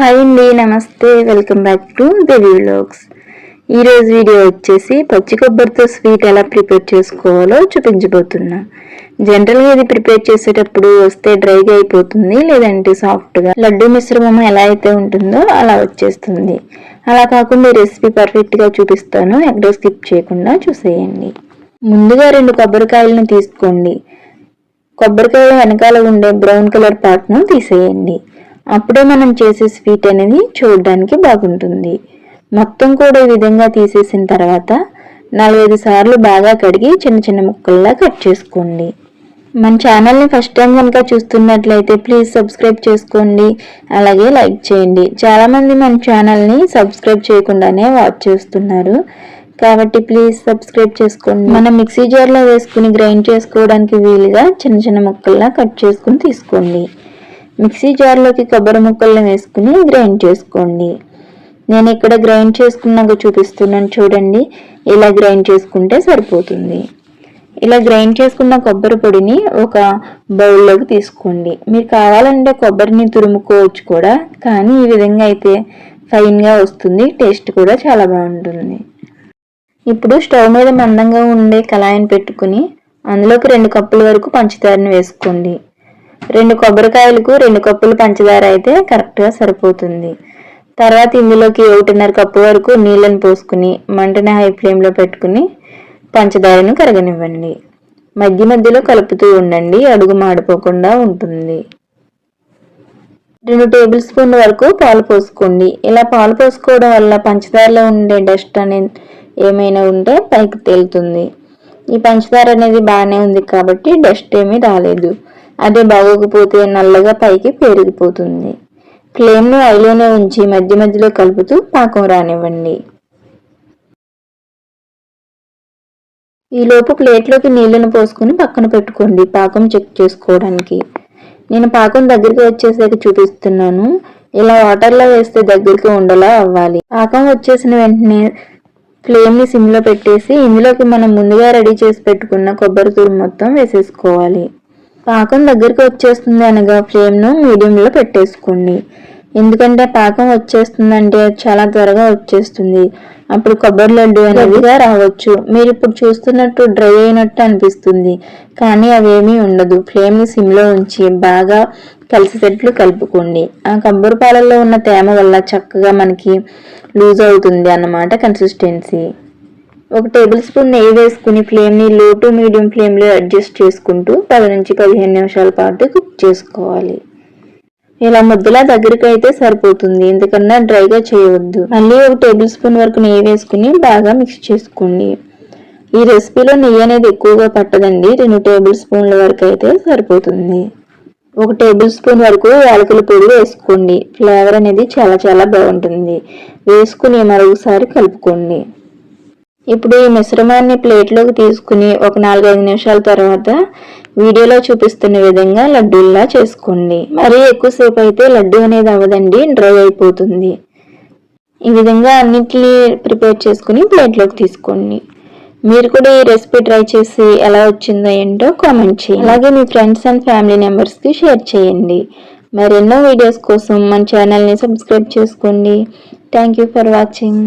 Hi అండి నమస్తే. Welcome back to Devi vlogs ఈరోజు వీడియో వచ్చేసి పచ్చి కొబ్బరితో స్వీట్ ఎలా ప్రిపేర్ చేసుకోవాలో చూపించబోతున్నా. జనరల్గా ఇది ప్రిపేర్ చేసేటప్పుడు వస్తే డ్రైగా అయిపోతుంది లేదంటే సాఫ్ట్గా లడ్డు మిశ్రమం ఎలా అయితే ఉంటుందో అలా వచ్చేస్తుంది. అలా కాకుండా రెసిపీ పర్ఫెక్ట్గా చూపిస్తాను. ఎక్కడో స్కిప్ చేయకుండా చూసేయండి. ముందుగా రెండు కొబ్బరికాయలను తీసుకోండి. కొబ్బరికాయ వెనకాల ఉండే బ్రౌన్ కలర్ పార్ట్ను తీసేయండి. అప్పుడే మనం చేసే స్వీట్ అనేది చూడడానికి బాగుంటుంది. మొత్తం కూడా ఈ విధంగా తీసేసిన తర్వాత నాలుగైదు సార్లు బాగా కడిగి చిన్న చిన్న ముక్కల్లా కట్ చేసుకోండి. మన ఛానల్ని ఫస్ట్ టైం కనుక చూస్తున్నట్లయితే ప్లీజ్ సబ్స్క్రైబ్ చేసుకోండి. అలాగే లైక్ చేయండి. చాలామంది మన ఛానల్ని సబ్స్క్రైబ్ చేయకుండానే వాచ్ చేస్తున్నారు. కాబట్టి ప్లీజ్ సబ్స్క్రైబ్ చేసుకోండి. మనం మిక్సీ జార్లో వేసుకుని గ్రైండ్ చేసుకోవడానికి వీలుగా చిన్న చిన్న ముక్కల్లా కట్ చేసుకుని తీసుకోండి. మిక్సీ జార్లోకి కొబ్బరి ముక్కల్ని వేసుకుని గ్రైండ్ చేసుకోండి. నేను ఇక్కడ గ్రైండ్ చేసుకున్నాక చూపిస్తున్నాను చూడండి. ఇలా గ్రైండ్ చేసుకుంటే సరిపోతుంది. ఇలా గ్రైండ్ చేసుకున్న కొబ్బరి పొడిని ఒక బౌల్లోకి తీసుకోండి. మీరు కావాలంటే కొబ్బరిని తురుముకోవచ్చు కూడా కానీ ఈ విధంగా అయితే ఫైన్గా వస్తుంది టేస్ట్ కూడా చాలా బాగుంటుంది. ఇప్పుడు స్టవ్ మీద మందంగా ఉండే కళాయిని పెట్టుకుని అందులోకి రెండు కప్పుల వరకు పంచదారని వేసుకోండి. రెండు కొబ్బరికాయలకు రెండు కప్పులు పంచదార అయితే కరెక్ట్గా సరిపోతుంది. తర్వాత ఇందులోకి ఒకటిన్నర కప్పు వరకు నీళ్ళని పోసుకుని మంటని హై ఫ్లేమ్లో పెట్టుకుని పంచదారను కరగనివ్వండి. మధ్య మధ్యలో కలుపుతూ ఉండండి అడుగు మాడిపోకుండా ఉంటుంది. రెండు టేబుల్ స్పూన్ వరకు పాలు పోసుకోండి. ఇలా పాలు పోసుకోవడం వల్ల పంచదారలో ఉండే డస్ట్ అనేది ఏమైనా ఉంటే పైకి తేలుతుంది. ఈ పంచదార అనేది బాగానే ఉంది కాబట్టి డస్ట్ ఏమీ రాలేదు. అదే బాగోకపోతే నల్లగా పైకి పెరిగిపోతుంది ఫ్లేమ్ను ఐలోనే ఉంచి మధ్య మధ్యలో కలుపుతూ పాకం రానివ్వండి. ఈలోపు ప్లేట్లోకి నీళ్ళను పోసుకుని పక్కన పెట్టుకోండి పాకం చెక్ చేసుకోవడానికి. నేను పాకం దగ్గరికి వచ్చేసరికి చూపిస్తున్నాను. ఇలా వాటర్లో వేస్తే దగ్గరికి ఉండలా అవ్వాలి. పాకం వచ్చేసిన వెంటనే ఫ్లేమ్ని సిమ్లో పెట్టేసి ఇందులోకి మనం ముందుగా రెడీ చేసి పెట్టుకున్న కొబ్బరి తూరు మొత్తం వేసేసుకోవాలి. పాకం దగ్గరికి వచ్చేస్తుంది అనగా ఫ్లేమ్ను మీడియంలో పెట్టేసుకోండి. ఎందుకంటే పాకం వచ్చేస్తుందంటే చాలా త్వరగా వచ్చేస్తుంది. అప్పుడు కొబ్బరి లడ్డు అనేదిగా రావచ్చు. మీరు ఇప్పుడు చూస్తున్నట్టు డ్రై అయినట్టు అనిపిస్తుంది. కానీ అవేమీ ఉండదు. ఫ్లేమ్ని సిమ్లో ఉంచి బాగా కలిసేటట్లు కలుపుకోండి. ఆ కొబ్బరి పాలల్లో ఉన్న తేమ వల్ల చక్కగా మనకి లూజ్ అవుతుంది అన్నమాట కన్సిస్టెన్సీ ఒక టేబుల్ స్పూన్ నెయ్యి వేసుకుని ఫ్లేమ్ని లో టు మీడియం ఫ్లేమ్లో అడ్జస్ట్ చేసుకుంటూ పది నుంచి పదిహేను నిమిషాల పాటు కుక్ చేసుకోవాలి. ఇలా ముద్దలా దగ్గరికి అయితే సరిపోతుంది. ఎందుకన్నా డ్రైగా చేయవద్దు. మళ్ళీ ఒక టేబుల్ స్పూన్ వరకు నెయ్యి వేసుకుని బాగా మిక్స్ చేసుకోండి. ఈ రెసిపీలో నెయ్యి అనేది ఎక్కువగా పట్టదండి. రెండు టేబుల్ స్పూన్ల వరకు అయితే సరిపోతుంది. ఒక టేబుల్ స్పూన్ వరకు యాలకుల పొడి వేసుకోండి. ఫ్లేవర్ అనేది చాలా చాలా బాగుంటుంది. వేసుకుని మరొకసారి కలుపుకోండి. ఇప్పుడు ఈ మిశ్రమాన్ని ప్లేట్లోకి తీసుకుని ఒక నాలుగైదు నిమిషాల తర్వాత వీడియోలో చూపిస్తున్న విధంగా లడ్డూల్లా చేసుకోండి. మరీ ఎక్కువసేపు అయితే లడ్డూ అనేది అవ్వదండి డ్రై అయిపోతుంది. ఈ విధంగా అన్నిటినీ ప్రిపేర్ చేసుకుని ప్లేట్లోకి తీసుకోండి. మీరు కూడా ఈ రెసిపీ ట్రై చేసి ఎలా వచ్చిందో ఏంటో కామెంట్ చేయండి. అలాగే మీ ఫ్రెండ్స్ అండ్ ఫ్యామిలీ మెంబర్స్కి షేర్ చేయండి. మరెన్నో వీడియోస్ కోసం మన ఛానల్ని సబ్స్క్రైబ్ చేసుకోండి. Thank you for watching.